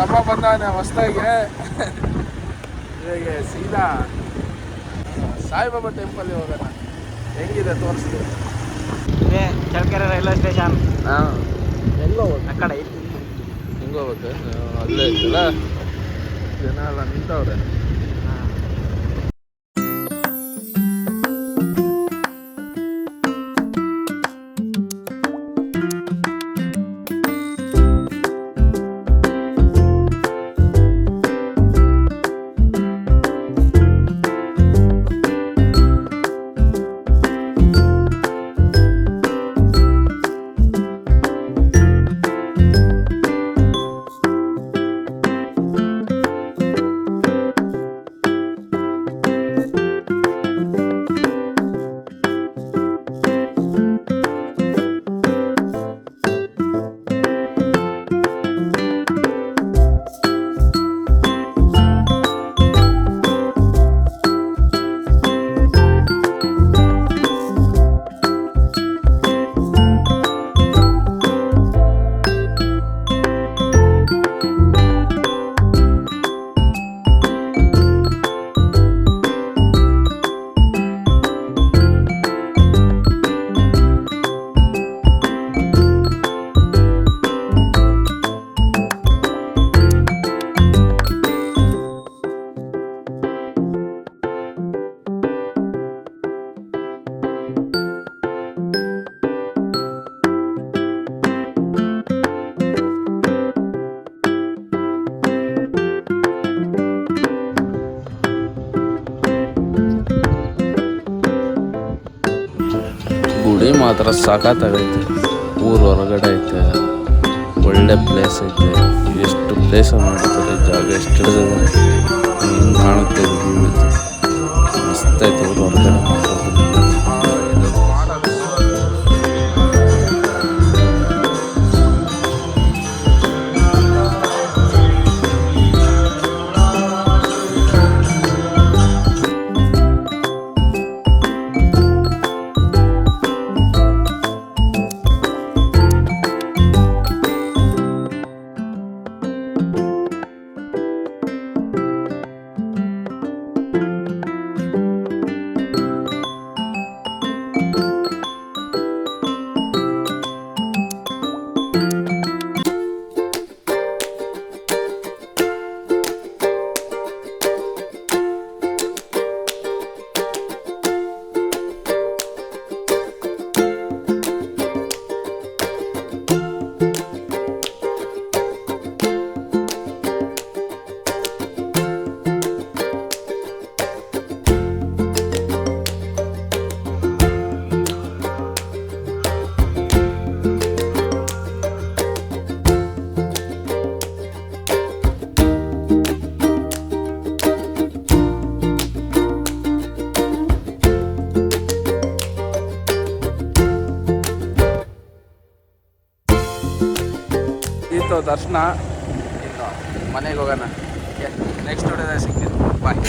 ಬಂದವನೆ ಹೊಸ್ದಾಗೆ. ಇವಾಗೆ ಸೀದಾ ಸಾಯಿಬಾಬಾ ಟೆಂಪಲ್ ಹೋಗೋಣ. ಹೆಂಗಿದೆ ತೋರಿಸ್ತೀವಿ ಇದೇ ಚಳ್ಳಕೆರೆ ರೈಲ್ವೆ ಸ್ಟೇಷನ್. ಹಾಂ. ಎಲ್ಲ ಆ ಕಡೆ ಐತಿ ಹಿಂಗೆ ಹೋಗ್ಬೇಕು? ಅಲ್ಲೇ ಇತ್ತಲ್ಲ ಜನ ಎಲ್ಲ ನಿಂತವ್ರೆ. ಗುಡಿ ಮಾತ್ರ ಸಖತ್ತಾಗೈತೆ ಊರ ಹೊರಗಡೆ ಐತೆ. ಒಳ್ಳೆ ಪ್ಲೇಸ್ ಐತೆ. ಎಷ್ಟು ಪ್ಲೇಸ್ ಮಾಡ್ತಾರೆ ಜಾಗ ಎಷ್ಟು ಹಿಂಗೆ ಕಾಣುತ್ತೆ ಇತ್ತು ದರ್ಶನ. ಇನ್ನು ಮನೆಗೆ ಹೋಗೋಣ. ನೆಕ್ಸ್ಟ್ ವಿಡಿಯೋದಾಗ ಸಿಗ್ತೀನಿ. ಬಾಯ್